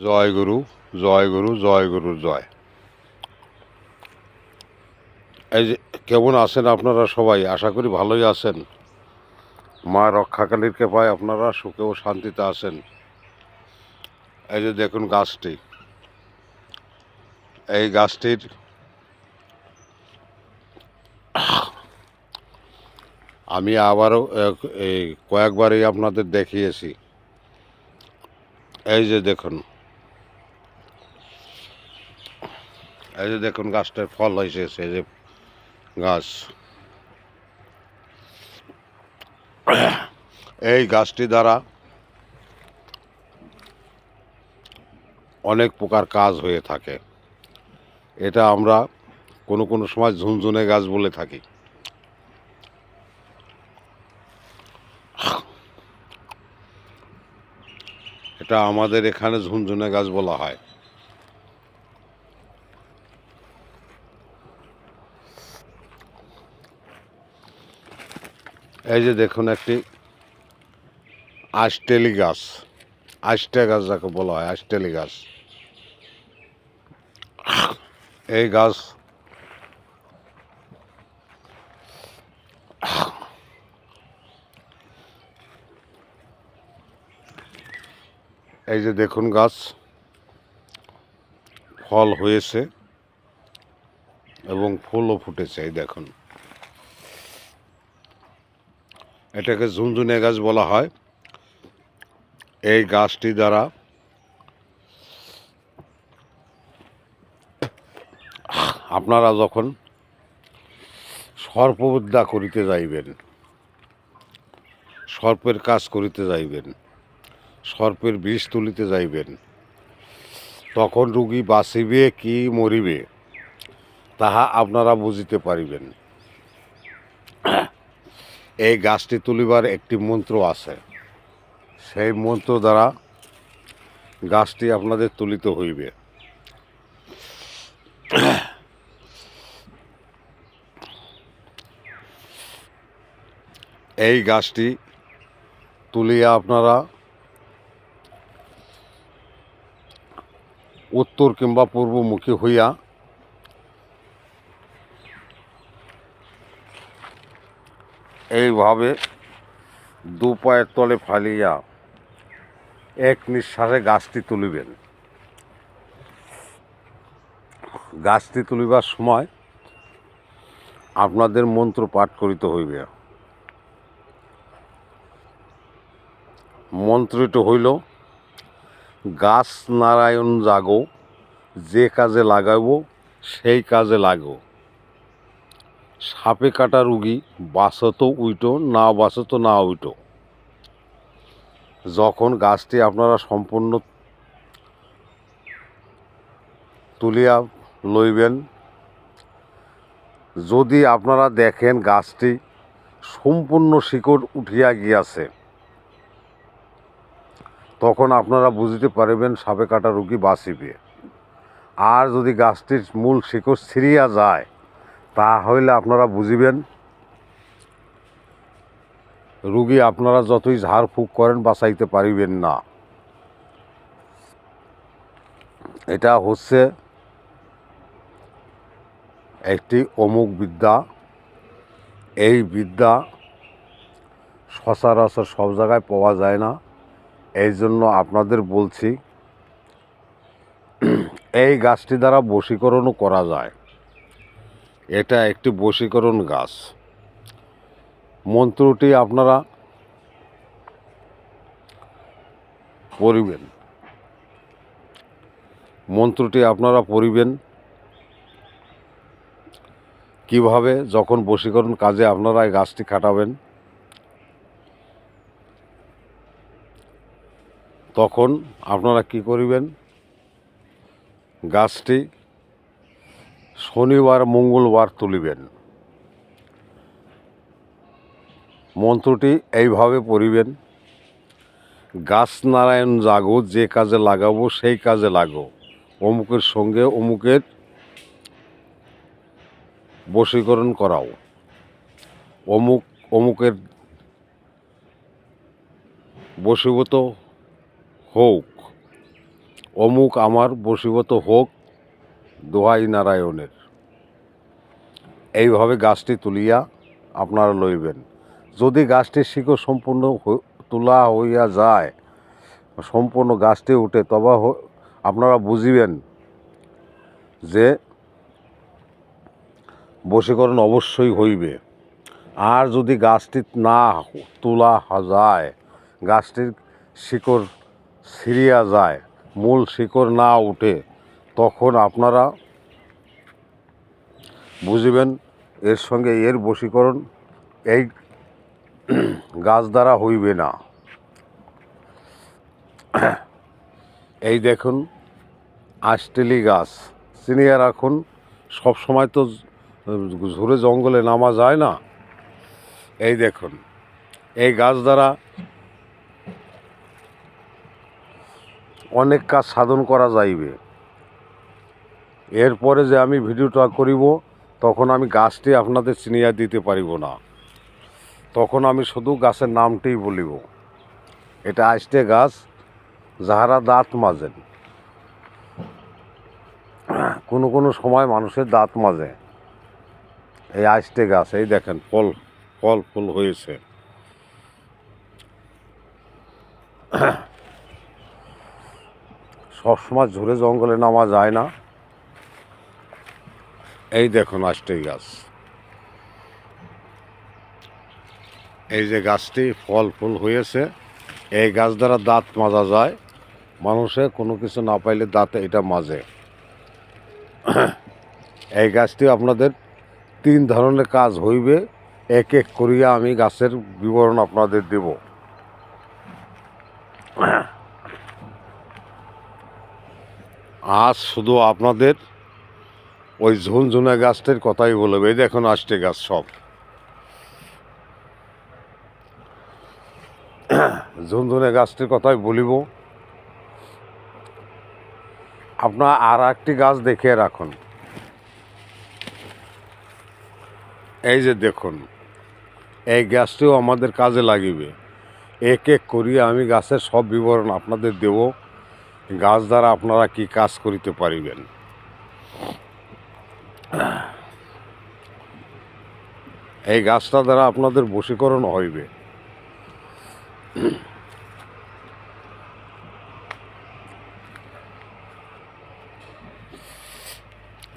জয় গুরু জয় গুরু জয় গুরু, জয়। এই যে কেমন আছেন আপনারা সবাই? আশা করি ভালোই আছেন। মা রক্ষাকালীর কৃপায় আপনারা সুখে ও শান্তিতে আছেন। এই যে দেখুন গাছটি। এই গাছটির আমি আবারও এই কয়েকবারই আপনাদের দেখিয়েছি। এই যে দেখুন। এই যে দেখুন গাছটার ফল হয়েছে যে গাছ। এই গাছটি দ্বারা অনেক প্রকার কাজ হয়ে থাকে। এটা আমরা কোনো কোনো সময় ঝুনঝুনে গাছ বলে থাকি। এটা আমাদের এখানে ঝুনঝুনে গাছ বলা হয়। এই যে দেখুন একটি আষ্টেলি গাছ, আষ্টে গাছ যাকে বলা হয়, আষ্টেলি গাছ। এই গাছ এই যে দেখুন গাছ, ফল হয়েছে এবং ফুলও ফুটেছে, এই দেখুন। এটাকে ঝুনঝুনে গাছ বলা হয়। এই গাছটি দ্বারা আপনারা যখন সর্পবিদ্যা করিতে যাইবেন, সর্পের কাজ করিতে যাইবেন, সর্পের বিষ তুলিতে যাইবেন, তখন রুগী বাঁচিবে কি মরিবে, তাহা আপনারা বুঝিতে পারিবেন। এই গাছটি তুলিবার একটি মন্ত্র আছে। সেই মন্ত্র দ্বারা গাছটি আপনাদের তুলিত হইবে। এই গাছটি তুলিয়া আপনারা উত্তর কিংবা পূর্বমুখী হইয়া এইভাবে দু পায়ের তলে ফালিয়া এক নিঃশ্বাসে গাছটি তুলিবেন। গাছটি তুলিবার সময় আপনাদের মন্ত্র পাঠ করিতে হইবে। মন্ত্রটি হইল, গাছ নারায়ণ জাগো, যে কাজে লাগাবো সেই কাজে লাগো। সাপে কাটা রুগী বাঁচত উইটো, না বাঁচত না উইটো। যখন গাছটি আপনারা সম্পূর্ণ তুলিয়া লইবেন, যদি আপনারা দেখেন গাছটি সম্পূর্ণ শিকড় উঠিয়া গিয়াছে, তখন আপনারা বুঝতে পারবেন সাপে কাটা রুগী বাঁচিবে। আর যদি গাছটির মূল শিকড় ছিঁড়িয়া যায় তাহলে আপনারা বুঝিবেন, রুগী আপনারা যতই ঝাড় ঝাড়ফুঁক করেন বাঁচাইতে পারিবেন না। এটা হচ্ছে একটি অমুক বিদ্যা, এই বিদ্যা সচরাচর সব জায়গায় পাওয়া যায় না। এই জন্য আপনাদের বলছি, এই গাছটি দ্বারা বশীকরণও করা যায়। এটা একটি বশীকরণ গাছ। মন্ত্রটি আপনারা পড়িবেন। মন্ত্রটি আপনারা পড়িবেন। কীভাবে, যখন বশীকরণ কাজে আপনারা এই গাছটি খাটাবেন, তখন আপনারা কি করিবেন? গাছটি শনিবার, মঙ্গলবার তুলিবেন। মন্ত্রটি এইভাবে পড়িবেন, গাছ নারায়ণ জাগো, যে কাজে লাগাবো, সেই কাজে লাগো। অমুকের সঙ্গে অমুকের বশীকরণ করাও। অমুক, অমুকের বশীভূত হোক, অমুক আমার বশীভূত হোক দোহাই নারায়ণের। এইভাবে গাছটি তুলিয়া আপনারা লইবেন। যদি গাছটির শিকড় সম্পূর্ণ তোলা হইয়া যায়, সম্পূর্ণ গাছটি উঠে, তবে আপনারা বুঝিবেন যে বশীকরণ অবশ্যই হইবে। আর যদি গাছটি না তোলা যায়, গাছটির শিকড় ছিঁড়িয়া যায়, মূল শিকড় না উঠে তখন আপনারা বুঝিবেন এর সঙ্গে এর বশীকরণ এই গাছ দ্বারা হইবে না। এই দেখুন আষ্টেলি গাছ চিনিয়ে রাখুন সব সময় তো ঝুড়ে জঙ্গলে নামা যায় না। এই দেখুন, এই গাছ দ্বারা অনেক কাজ সাধন করা যাইবে। এরপরে যে আমি ভিডিওটা করিব, তখন আমি গাছটি আপনাদের চিনিয়া দিতে পারিব না। তখন আমি শুধু গাছের নামটিই বলিব। এটা আষ্টে গাছ, যাহারা দাঁত মাজেন। কোনো কোনো সময় মানুষের দাঁত মাজে। এই আষ্টে গাছ, এই দেখেন, ফল ফল ফুল হয়েছে। সবসময় ঝুড়ে জঙ্গলে নামা যায় না। এই দেখুন আষ্টে গাছ। এই যে গাছটি ফল ফুল হয়েছে, এই গাছ দ্বারা দাঁত মাজা যায়। মানুষে কোনো কিছু না পাইলে দাঁতে এটা মাজে। এই গাছটি আপনাদের তিন ধরনের কাজ হইবে। এক এক করিয়া আমি গাছের বিবরণ আপনাদের দেব। আজ শুধু আপনাদের ওই ঝুনঝুনা গাছটির কথাই বলবে। এই দেখুন আষ্টে গাছ সব। ঝুনঝুনে গাছটির কথাই বলিব। আপনার আর একটি গাছ দেখে রাখুন। এই যে দেখুন, এই গাছটিও আমাদের কাজে লাগিবে। এক এক করিয়া আমি গাছের সব বিবরণ আপনাদের দেব। গাছ দ্বারা আপনারা কি কাজ করিতে পারিবেন? এই গাছটা দ্বারা আপনাদের বশীকরণ হইবে।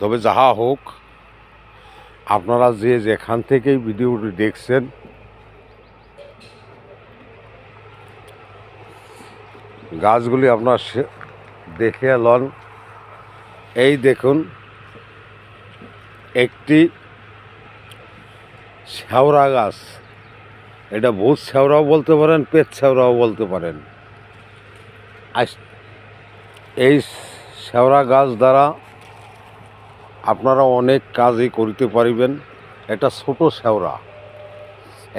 তবে যাহা হোক, আপনারা যে যেখান থেকেই ভিডিওটি দেখছেন, গাছগুলি আপনার দেখে লন। এই দেখুন একটি শ্যাওড়া গাছ। এটা ভূত শ্যাওড়াও বলতে পারেন, পেট শ্যাওড়াও বলতে পারেন। এই শ্যাওড়া গাছ দ্বারা আপনারা অনেক কাজই করিতে পারিবেন। এটা ছোট শ্যাওড়া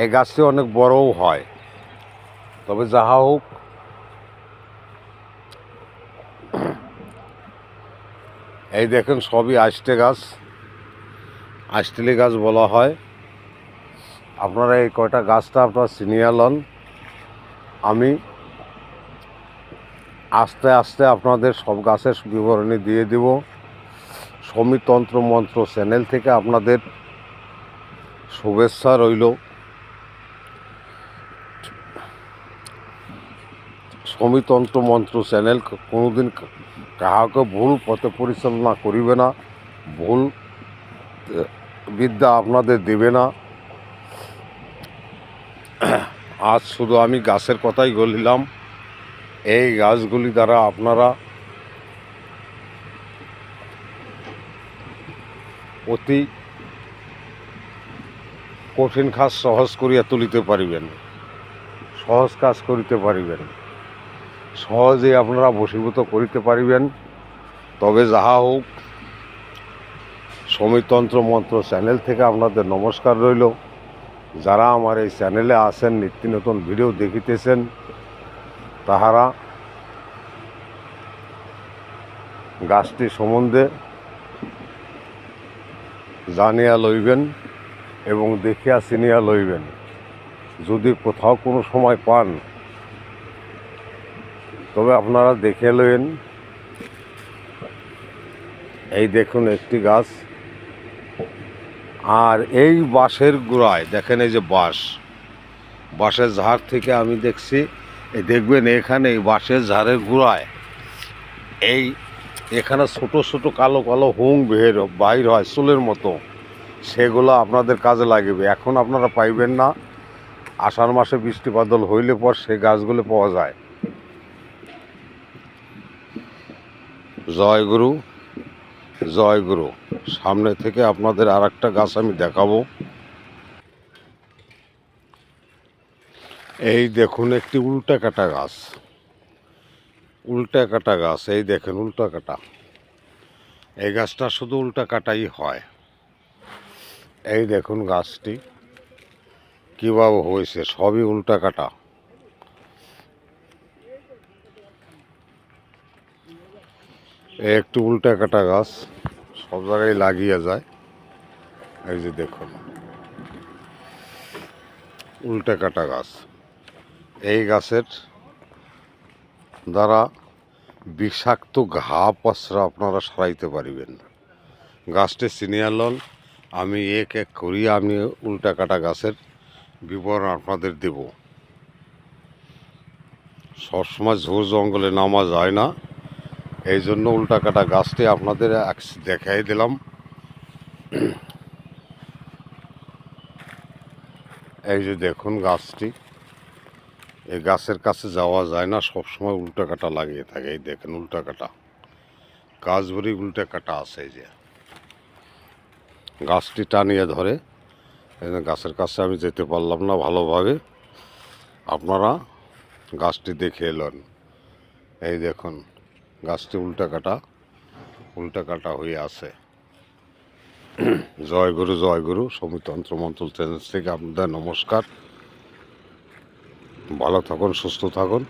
এই গাছটি অনেক বড়ও হয়। তবে যাহা হোক, এই দেখেন সবই আষ্টে গাছ। আষ্টেলি গাছ বলা হয়। আপনারা এই কয়টা গাছটা আপনারা চিনিয়ে লন। আমি আস্তে আস্তে আপনাদের সব গাছের বিবরণী দিয়ে দিব। সমিতন্ত্র মন্ত্র চ্যানেল থেকে আপনাদের শুভেচ্ছা রইল। সমিতন্ত্র মন্ত্র চ্যানেল কোনোদিন কাহাকে ভুল পথে পরিচালনা করিবে না। ভুল বিদ্যা আপনাদের দেবে না। আজ শুধু আমি গাছের কথাই বলিলাম। এই গাছগুলি দ্বারা আপনারা অতি কঠিন কাজ সহজ করিয়া তুলিতে পারিবেন। সহজ কাজ করিতে পারিবেন। সহজে আপনারা বশীভূত করিতে পারিবেন। তবে যাহা হোক সমিতন্ত্র মন্ত্র চ্যানেল থেকে আপনাদের নমস্কার রইল। যারা আমার এই চ্যানেলে আসেন নিত্য নতুন ভিডিও দেখিতেছেন, তাহারা গাছটি সম্বন্ধে জানিয়া লইবেন এবং দেখিয়া চিনিয়া লইবেন। যদি কোথাও কোনো সময় পান, তবে আপনারা দেখে লইন এই দেখুন একটি গাছ। আর এই বাঁশের গোড়ায়, দেখেন এই যে বাঁশ, বাঁশের ঝাড় থেকে আমি দেখছি, এই দেখবেন এখানে এই বাঁশের ঝাড়ের গোড়ায় এই এখানে ছোট ছোট কালো কালো হুং বের, বাইর হয় চুলের মতো। সেগুলো আপনাদের কাজে লাগবে। এখন আপনারা পাইবেন না। আষাঢ় মাসে বৃষ্টি বাদল হইলে পর সে গাছগুলো পাওয়া যায়। জয় গুরু জয় গুরু। সামনে থেকে আপনাদের আর একটা গাছ আমি দেখাবো। এই দেখুন একটি উল্টা কাটা গাছ। উল্টা কাটা গাছ, এই দেখেন উল্টা কাটা। এই গাছটা শুধু উল্টা কাটাই হয়। এই দেখুন গাছটি, কীভাবে হয়েছে, সবই উল্টা কাটা। একটু উল্টা কাটা গাছ। সব জায়গায় লাগিয়ে যায়। এই যে দেখুন। উল্টা কাটা গাছ। এই গাছের দ্বারা বিষাক্ত ঘা পচরা আপনারা সারাইতে পারিবেন। গাছটি সিনিয়র লন, আমি এক এক করি, আমি উল্টা কাটা গাছের বিবরণ আপনাদের দেব। সবসময় ঝোর জঙ্গলে নামা যায় না। এই জন্য উল্টা কাটা গাছটি আপনাদের দেখাই দিলাম। এই যে দেখুন গাছটি। এই গাছের কাছে যাওয়া যায় না, সবসময় উল্টা কাটা লাগিয়ে থাকে। এই দেখেন উল্টা কাটা গাছ ভরি উল্টা কাটা আছে এই যে। গাছটি টানিয়ে ধরে। গাছের কাছে আমি যেতে পারলাম না ভালোভাবে। আপনারা গাছটি দেখে এলেন। এই দেখুন। গাছটি উল্টা কাটা উল্টা কাটা হয়ে আছে। জয় গুরু জয় গুরু, সমিতন্ত্র মন্ত্র চ্যানেল থেকে আপনাদের নমস্কার। ভালো থাকুন, সুস্থ থাকুন।